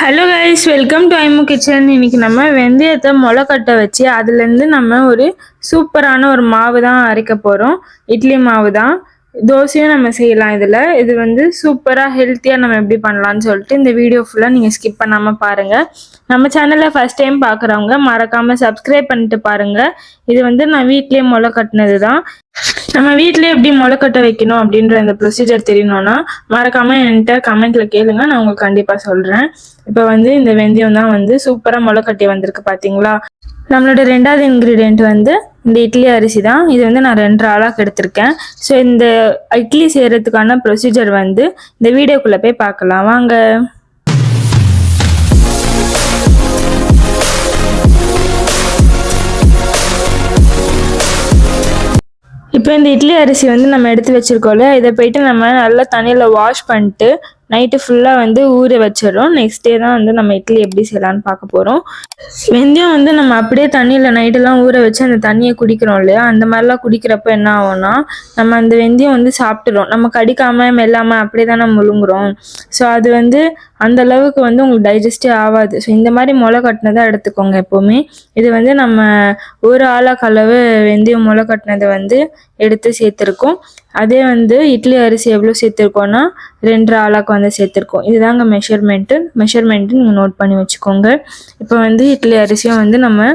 Hello guys welcome to Aimu kitchen இன்னைக்கு நம்ம வெந்தயத்தை முளைக்கட்டை கட்ட வச்சு அதுலேருந்து நம்ம ஒரு சூப்பரான ஒரு மாவு தான் அரைக்க போகிறோம் இட்லி மாவு தான் தோசையும் நம்ம செய்யலாம் இதில். இது வந்து சூப்பராக ஹெல்த்தியாக நம்ம எப்படி பண்ணலாம்னு சொல்லிட்டு இந்த வீடியோ ஃபுல்லாக நீங்கள் ஸ்கிப் பண்ணாமல் பாருங்கள் நம்ம சேனலில் ஃபஸ்ட் டைம் பார்க்குறவங்க மறக்காமல் சப்ஸ்கிரைப் பண்ணிட்டு பாருங்கள் இது வந்து நான் வீட்லேயே முளை கட்டினது தான் நம்ம வீட்லயே எப்படி முளைக்கட்டை கட்ட வைக்கணும் அப்படின்ற இந்த ப்ரொசீஜர் தெரியணும்னா மறக்காம என்கிட்ட கமெண்ட்ல கேளுங்க. நான் உங்களுக்கு கண்டிப்பா சொல்றேன். இப்போ வந்து இந்த வெந்தயம் தான் வந்து சூப்பரா முளைக்கட்டி வந்திருக்கு பாத்தீங்களா? நம்மளோட ரெண்டாவது இன்க்ரீடியன்ட் வந்து இந்த இட்லி அரிசி தான். இது வந்து நான் ரெண்டு ஆளாக எடுத்திருக்கேன். ஸோ இந்த இட்லி செய்யறதுக்கான ப்ரொசீஜர் வந்து இந்த வீடியோக்குள்ள போய் பார்க்கலாம். வாங்க. இப்போ இந்த இட்லி அரிசி வந்து நம்ம எடுத்து வச்சிருக்கோம்ல இதை போயிட்டு நம்ம நல்லா தண்ணியில் வாஷ் பண்ணிட்டு நைட்டு ஃபுல்லாக வந்து ஊற வச்சிடறோம். நெக்ஸ்ட் டே தான் வந்து நம்ம இட்லி எப்படி செய்யலான்னு பார்க்க போகிறோம் வெந்தயம் வந்து நம்ம அப்படியே தண்ணியில் நைட்டெல்லாம் ஊற வச்சு அந்த தண்ணியை குடிக்கிறோம் இல்லையா? அந்த மாதிரிலாம் குடிக்கிறப்ப என்ன ஆகும்னா நம்ம அந்த வெந்தயம் வந்து சாப்பிட்டுறோம். நம்ம கடிக்காமல் மெல்லாமல் அப்படியே தானே முழுங்குறோம். ஸோ அது வந்து அந்த அளவுக்கு வந்து உங்களுக்கு டைஜஸ்டே ஆகாது. ஸோ இந்த மாதிரி முளை கட்டினதை எடுத்துக்கோங்க எப்போவுமே. இது வந்து நம்ம ஒரு ஆளாக்களவு அளவு வெந்தயம் முளை கட்டினதை வந்து எடுத்து சேர்த்துருக்கோம். அதே வந்து இட்லி அரிசி எவ்வளோ சேர்த்துருக்கோன்னா ரெண்டு ஆளாக்கு வந்து சேர்த்துருக்கோம். இதுதாங்க மெஷர்மெண்ட்டு மெஷர்மெண்ட்டு நீங்கள் நோட் பண்ணி வச்சுக்கோங்க. இப்போ வந்து இட்லி அரிசியும் வந்து நம்ம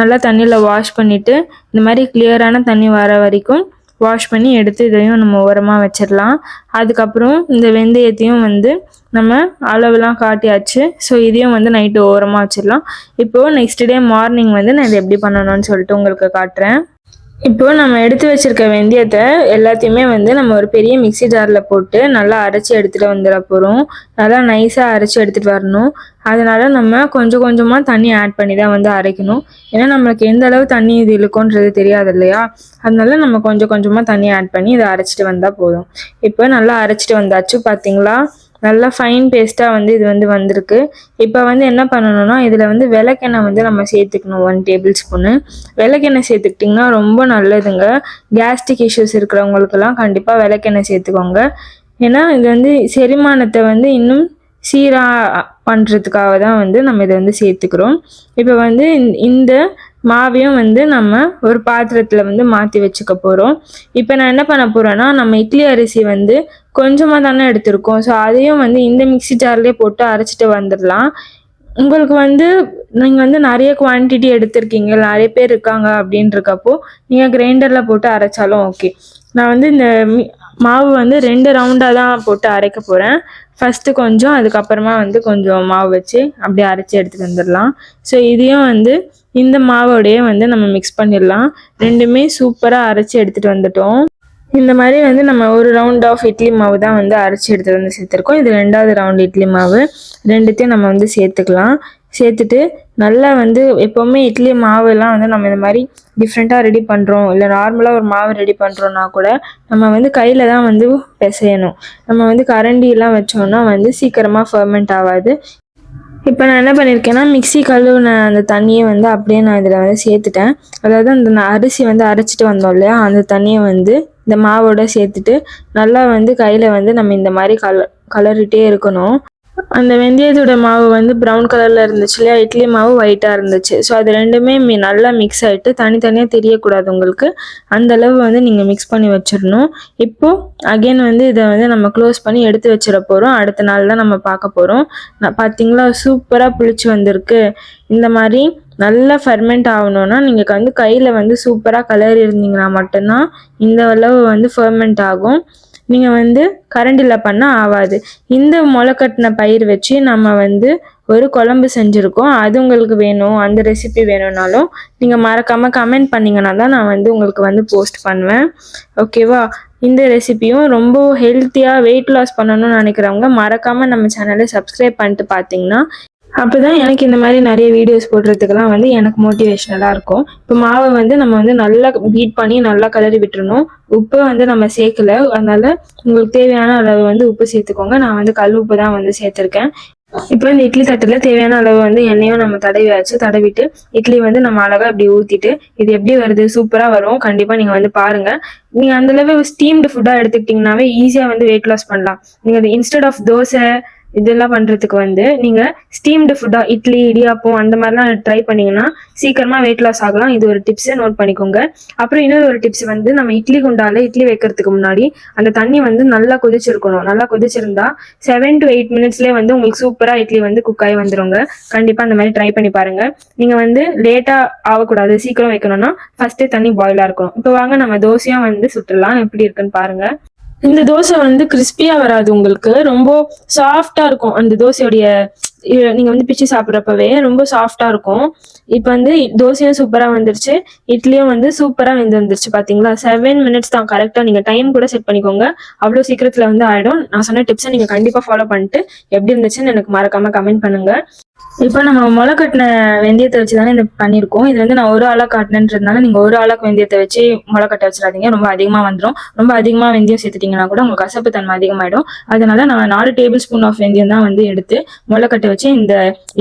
நல்லா தண்ணியில் வாஷ் பண்ணிவிட்டு இந்த மாதிரி கிளியரான தண்ணி வர வரைக்கும் வாஷ் பண்ணி எடுத்து இதையும் நம்ம ஓரமாக வச்சிடலாம். அதுக்கப்புறம் இந்த வெந்தயத்தையும் வந்து நம்ம அளவுலாம் காட்டியாச்சு. ஸோ இதையும் வந்து நைட்டு ஓரமாக வச்சிடலாம். இப்போது நெக்ஸ்ட் டே மார்னிங் வந்து நான் இதை எப்படி பண்ணணும்னு சொல்லிட்டு உங்களுக்கு காட்டுறேன். இப்போ நம்ம எடுத்து வச்சிருக்க வெந்தயத்தை எல்லாத்தையுமே வந்து நம்ம ஒரு பெரிய மிக்ஸி ஜாரில் போட்டு நல்லா அரைச்சி எடுத்துகிட்டு வந்துட போகிறோம் நல்லா நைஸாக அரைச்சி எடுத்துகிட்டு வரணும். அதனால நம்ம கொஞ்சம் கொஞ்சமாக தண்ணி ஆட் பண்ணி தான் வந்து அரைக்கணும். ஏன்னா நம்மளுக்கு எந்த அளவு தண்ணி இது இழுக்கும்ன்றது தெரியாது இல்லையா? அதனால நம்ம கொஞ்சம் கொஞ்சமாக தண்ணி ஆட் பண்ணி இதை அரைச்சிட்டு வந்தால் போதும். இப்போ நல்லா அரைச்சிட்டு வந்தாச்சு பார்த்தீங்களா நல்லா ஃபைன் பேஸ்ட்டாக வந்து இது வந்து வந்திருக்கு. இப்போ வந்து என்ன பண்ணணும்னா இதில் வந்து விளக்கெண்ணெய் வந்து நம்ம சேர்த்துக்கணும் ஒன் டேபிள் ஸ்பூனு விளக்கெண்ணெய் சேர்த்துக்கிட்டிங்கன்னா ரொம்ப நல்லதுங்க. கேஸ்ட்ரிக் இஷ்யூஸ் இருக்கிறவங்களுக்கெல்லாம் கண்டிப்பாக விளக்கெண்ணெய் சேர்த்துக்கோங்க. ஏன்னா இது வந்து செரிமானத்தை வந்து இன்னும் சீராக பண்ணுறதுக்காக தான் வந்து நம்ம இதை வந்து சேர்த்துக்கிறோம். இப்போ வந்து இந்த மாவையும் வந்து நம்ம ஒரு பாத்திரத்தில் வந்து மாற்றி வச்சுக்க போகிறோம் இப்போ நான் என்ன பண்ண போகிறேன்னா நம்ம இட்லி அரிசி வந்து கொஞ்சமாக தானே எடுத்திருக்கோம். ஸோ அதையும் வந்து இந்த மிக்சி ஜார்லேயே போட்டு அரைச்சிட்டு வந்துடலாம் உங்களுக்கு வந்து நீங்கள் வந்து நிறைய குவான்டிட்டி எடுத்திருக்கீங்க நிறைய பேர் இருக்காங்க அப்படின்றக்கப்போ நீங்கள் கிரைண்டரில் போட்டு அரைச்சாலும் ஓகே நான் வந்து இந்த மாவு வந்து ரெண்டு ரவுண்டாக தான் போட்டு அரைக்க போகிறேன் ஃபஸ்ட்டு கொஞ்சம் அதுக்கப்புறமா வந்து கொஞ்சம் மாவு வச்சு அப்படியே அரைச்சி எடுத்துகிட்டு வந்துடலாம். ஸோ இதையும் வந்து இந்த மாவோடையே வந்து நம்ம மிக்ஸ் பண்ணிடலாம். ரெண்டுமே சூப்பராக அரைச்சி எடுத்துகிட்டு வந்துட்டோம். இந்த மாதிரி வந்து நம்ம ஒரு ரவுண்ட் ஆஃப் இட்லி மாவு தான் வந்து அரைச்சி எடுத்துகிட்டு வந்து சேர்த்துருக்கோம். இது ரெண்டாவது ரவுண்ட் இட்லி மாவு. ரெண்டுத்தையும் நம்ம வந்து சேர்த்துக்கலாம். சேர்த்துட்டு நல்லா வந்து எப்போவுமே இட்லி மாவுலாம் வந்து நம்ம இந்த மாதிரி டிஃப்ரெண்ட்டாக ரெடி பண்ணுறோம் இல்லை நார்மலாக ஒரு மாவு ரெடி பண்ணுறோன்னா கூட நம்ம வந்து கையில் தான் வந்து பிசையணும். நம்ம வந்து கரண்டிலாம் வச்சோம்னா வந்து சீக்கிரமாக ஃபர்மெண்ட் ஆகாது. இப்போ நான் என்ன பண்ணியிருக்கேன்னா மிக்ஸி கழுவுன அந்த தண்ணியை வந்து அப்படியே நான் இதில் வந்து சேர்த்துட்டேன். அதாவது அந்த அரிசி வந்து அரைச்சிட்டு வந்தோம் இல்லையா? அந்த தண்ணியை வந்து இந்த மாவோட சேர்த்துட்டு நல்லா வந்து கையில் வந்து நம்ம இந்த மாதிரி கல கலரிட்டே இருக்கணும். அந்த வெந்தயத்தோட மாவு வந்து ப்ரௌன் கலரில் இருந்துச்சு இல்லையா? இட்லி மாவு ஒயிட்டாக இருந்துச்சு. ஸோ அது ரெண்டுமே மி நல்லா மிக்ஸ் ஆகிட்டு தனித்தனியாக தெரியக்கூடாது உங்களுக்கு. அந்த அளவு வந்து நீங்கள் மிக்ஸ் பண்ணி வச்சிடணும். இப்போது அகெயின் வந்து இதை வந்து நம்ம க்ளோஸ் பண்ணி எடுத்து வச்சிட போகிறோம் அடுத்த நாள் தான் நம்ம பார்க்க போகிறோம் நான் பார்த்தீங்களா? சூப்பராக புளிச்சு வந்திருக்கு. இந்த மாதிரி நல்லா ஃபெர்மெண்ட் ஆகணும்னா நீங்கள் வந்து கையில் வந்து சூப்பராக கலர் இருந்தீங்கன்னா மட்டும்தான் இந்த அளவு வந்து ஃபெர்மெண்ட் ஆகும். நீங்கள் வந்து கரண்டில் பண்ணால் ஆகாது இந்த முளைக்கட்டின பயிர் வச்சு நம்ம வந்து ஒரு குழம்பு செஞ்சுருக்கோம். அது உங்களுக்கு வேணும் அந்த ரெசிபி வேணும்னாலும் நீங்கள் மறக்காமல் கமெண்ட் பண்ணிங்கன்னா தான் நான் வந்து உங்களுக்கு வந்து போஸ்ட் பண்ணுவேன். ஓகேவா இந்த ரெசிபியும் ரொம்ப ஹெல்த்தியாக வெயிட் லாஸ் பண்ணணும்னு நினைக்கிறவங்க மறக்காமல் நம்ம சேனலை சப்ஸ்கிரைப் பண்ணிட்டு பார்த்தீங்கன்னா அப்போதான் எனக்கு இந்த மாதிரி நிறைய வீடியோஸ் போடுறதுக்கெல்லாம் வந்து எனக்கு மோட்டிவேஷனலாக இருக்கும். இப்போ மாவை வந்து நம்ம வந்து நல்லா பீட் பண்ணி நல்லா கலரி விட்டுறணும். உப்பு வந்து நம்ம சேர்க்கல. அதனால உங்களுக்கு தேவையான அளவு வந்து உப்பு சேர்த்துக்கோங்க. நான் வந்து கல் உப்பு தான் வந்து சேர்த்துருக்கேன். இப்போ இந்த இட்லி தட்டில் தேவையான அளவு வந்து எண்ணெயும் நம்ம தடவியாச்சு தடவிட்டு இட்லி வந்து நம்ம அழகாக இப்படி ஊற்றிட்டு இது எப்படி வருது? சூப்பராக வரும். கண்டிப்பாக நீங்கள் வந்து பாருங்கள் நீங்கள் அந்தளவு ஸ்டீம்டு ஃபுட்டாக எடுத்துக்கிட்டிங்கனாவே ஈஸியாக வந்து வெயிட் லாஸ் பண்ணலாம். நீங்கள் இன்ஸ்டெட் ஆஃப் தோசை இதெல்லாம் பண்றதுக்கு வந்து நீங்க ஸ்டீம்டு ஃபுட்டா இட்லி இடியாப்பம் அந்த மாதிரிலாம் ட்ரை பண்ணீங்கன்னா சீக்கிரமா வெயிட் லாஸ் ஆகலாம். இது ஒரு டிப்ஸ் நோட் பண்ணிக்கோங்க. அப்புறம் இன்னொரு ஒரு டிப்ஸ் வந்து நம்ம இட்லி குண்டால இட்லி வைக்கிறதுக்கு முன்னாடி அந்த தண்ணி வந்து நல்லா கொதிச்சிருக்கணும். நல்லா கொதிச்சிருந்தா செவன் டு எயிட் மினிட்ஸ்லேயே வந்து உங்களுக்கு சூப்பரா இட்லி வந்து குக் ஆகி வந்துருங்க. கண்டிப்பா அந்த மாதிரி ட்ரை பண்ணி பாருங்க. நீங்க வந்து லேட்டா ஆகக்கூடாது. சீக்கிரம் வைக்கணும்னா ஃபர்ஸ்டே தண்ணி பாயிலா இருக்கணும். இப்போ வாங்க நம்ம தோசையா வந்து சுட்டுலாம் எப்படி இருக்குன்னு பாருங்க. இந்த தோசை வந்து கிறிஸ்பியா வராது உங்களுக்கு. ரொம்ப சாஃப்டா இருக்கும் அந்த தோசையுடைய நீங்க வந்து பிச்சு சாப்பிட்றப்பவே ரொம்ப சாஃப்டா இருக்கும். இப்போ வந்து தோசையும் சூப்பரா வந்துருச்சு. இட்லியும் வந்து சூப்பரா வெந்து வந்துருச்சு பாத்தீங்களா? செவன் மினிட்ஸ் தான். கரெக்டா நீங்க டைம் கூட செட் பண்ணிக்கோங்க. அவ்வளவு சீக்கிரத்துல வந்து ஆயிடும். நான் சொன்ன டிப்ஸை நீங்க கண்டிப்பா ஃபாலோ பண்ணிட்டு எப்படி இருந்துச்சுன்னு எனக்கு மறக்காம கமெண்ட் பண்ணுங்க. இப்போ நம்ம முளை கட்டின வெந்தயத்தை வச்சு தானே இந்த பண்ணியிருக்கோம். இது வந்து நான் ஒரு ஆளா காட்டினன்றதுனால நீங்க ஒரு ஆளாக்கு வெந்தயத்தை வச்சு முளை கட்ட வச்சிடாதீங்க. ரொம்ப அதிகமா வந்துடும் ரொம்ப அதிகமா வெந்தயம் சேர்த்துட்டீங்கன்னா கூட உங்களுக்கு கசப்பு தன்மை அதிகமாயிடும். அதனால நான் நாலு டேபிள் ஸ்பூன் ஆஃப் வெந்தயம் தான் வந்து எடுத்து முளை கட்ட வச்சு இந்த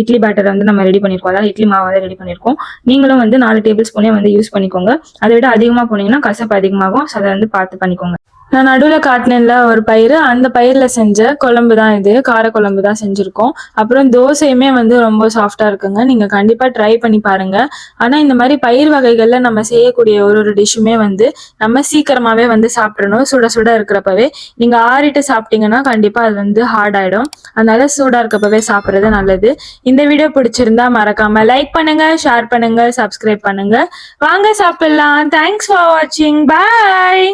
இட்லி பேட்டரை வந்து நம்ம ரெடி பண்ணியிருக்கோம். அதாவது இட்லி மாவை வந்து ரெடி பண்ணியிருக்கோம். நீங்களும் வந்து நாலு டேபிள் ஸ்பூனே வந்து யூஸ் பண்ணிக்கோங்க. அதை விட அதிகமா போனீங்கன்னா கசப்பு அதிகமாகும். அதை வந்து பார்த்து பண்ணிக்கோங்க. நான் நடுவில் காட்டினேன்ல ஒரு பயிர் அந்த பயிரில் செஞ்ச குழம்பு தான் இது. கார குழம்பு தான் செஞ்சுருக்கோம். அப்புறம் தோசையுமே வந்து ரொம்ப சாஃப்டாக இருக்குங்க. நீங்கள் கண்டிப்பாக ட்ரை பண்ணி பாருங்கள் ஆனால் இந்த மாதிரி பயிர் வகைகளில் நம்ம செய்யக்கூடிய ஒரு ஒரு டிஷ்ஷுமே வந்து நம்ம சீக்கிரமாகவே வந்து சாப்பிடணும். சுட சுட இருக்கிறப்பவே. நீங்கள் ஆறிட்டு சாப்பிட்டீங்கன்னா கண்டிப்பாக அது வந்து ஹார்ட் ஆகிடும் அதனால சூடாக இருக்கப்பவே சாப்பிட்றது நல்லது. இந்த வீடியோ பிடிச்சிருந்தா மறக்காமல் லைக் பண்ணுங்கள் ஷேர் பண்ணுங்கள் சப்ஸ்கிரைப் பண்ணுங்கள் வாங்க சாப்பிட்லாம். தேங்க்ஸ் ஃபார் வாட்சிங் பாய்